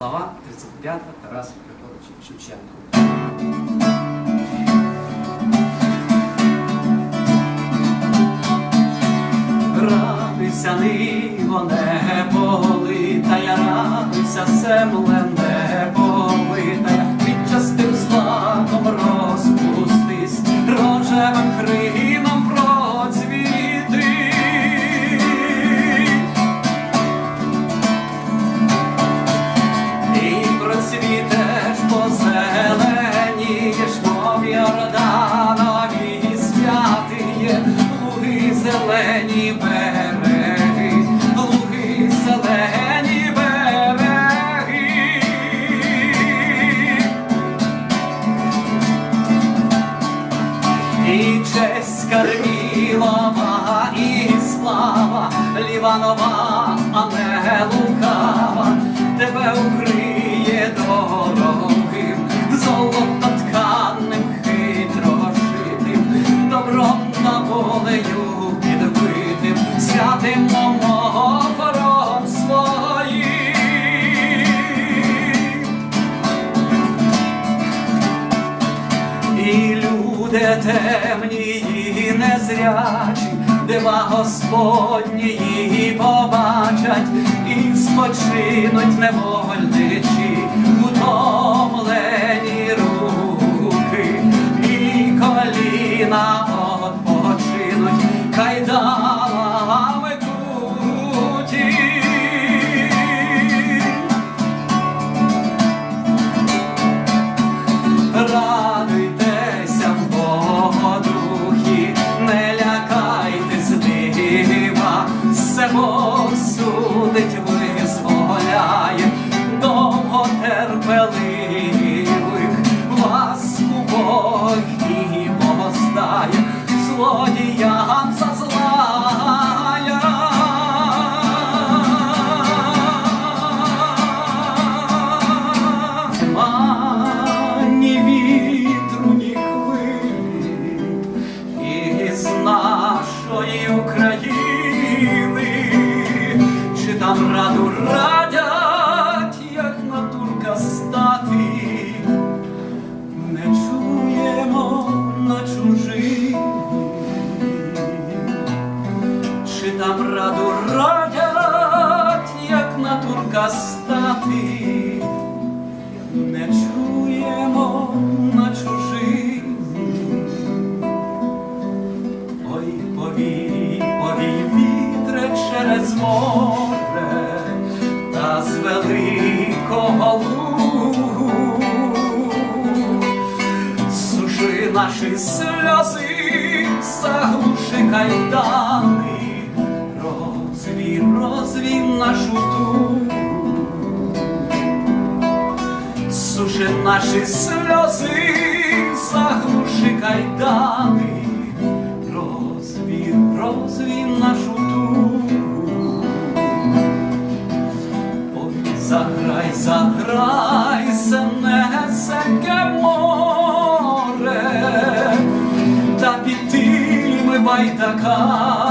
Глава 35 Тарас Григорович Шевченко. Радуйся, ниво, не полита, я радуйся, земле Йорданові святиє, луги зелені береги, луги зелені береги. І честь Кармілова, і слава Ліванова, а не лукава, тебе укриє дорогим, золототканим, темні і незрячі, дива Господні побачать, і спочинуть невольничі, утомлені руки, і коліна злодіям зазлая. Нема ні вітру, ні хвилі із нашої України, чи там раду радять, там раду радять, як на турка стати не чуємо на чужині. Ой, повій, повій вітре через море та з великого лугу. Суши наші сльози, заглуши кайдани, Суши наші сльози, заглуши кайдани, розвій, розвій нашу тугу. Ой, заграй, заграй, сенесеньке море, та під тими байдаками,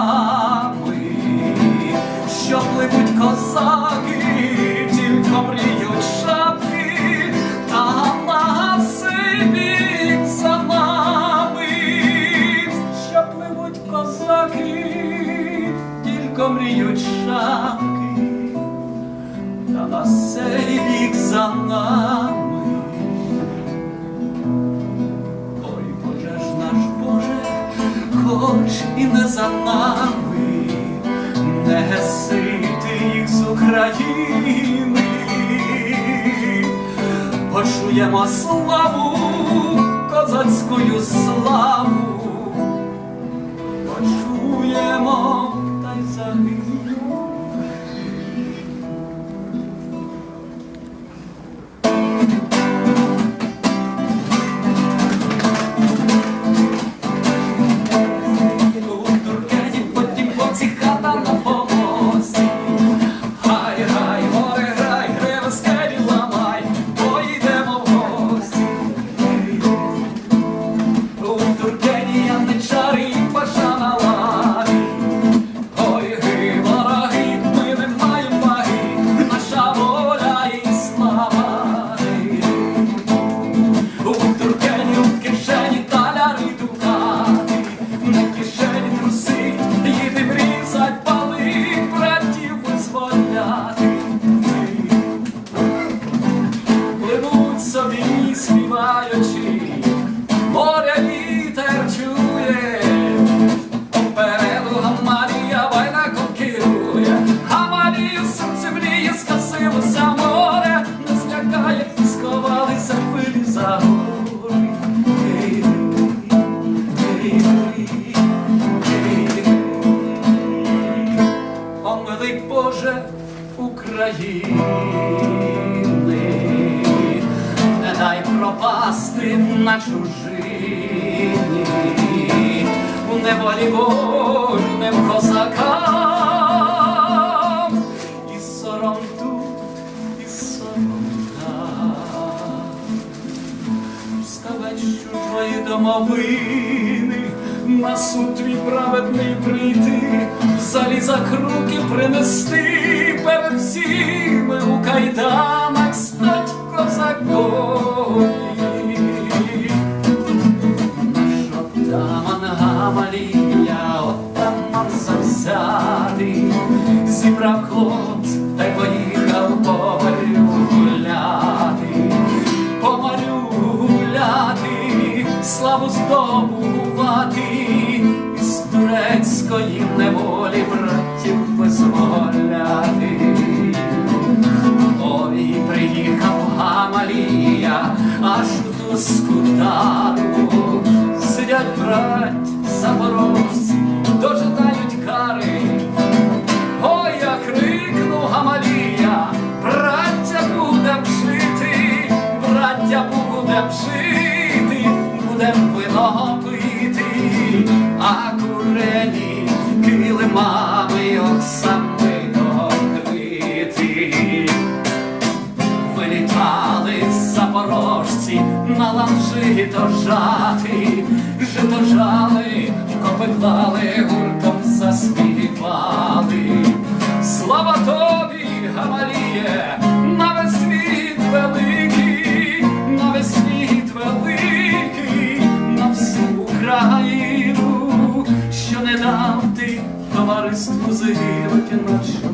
тільки мріють шапки, та на сей бік за нами. Ой, Боже ж наш Боже, хоч і не за нами, не гасити їх з України, почуємо славу, козацькою славу, почуємо гуляти, собі, співаючи, моря вітер чує, передуга Марія вайна кокирує, а Марію серце мріє складає. України, не дай пропасти на чужині, у неволі, вольним козакам, і сором тут, і сором там, ставать чужої домовини на суд твій праведний прийти, в залі за круки принести перед всіми у кайданах стать козакові. Наш отаман Гамалія, отаман завзятий, зібрав хлопців скутару, сидять брать запорожці, дожидають кари. Ой, я крикну Гамалія, браття будем жити, браття будем жити, будем вино пити, а курені запорожці на ланжи жито жати, жито гуртом заспівали. Слава тобі, Гамаліє, на весь світ великий, на весь світ великий, на всю Україну, що не дав ти товариству згинути нашу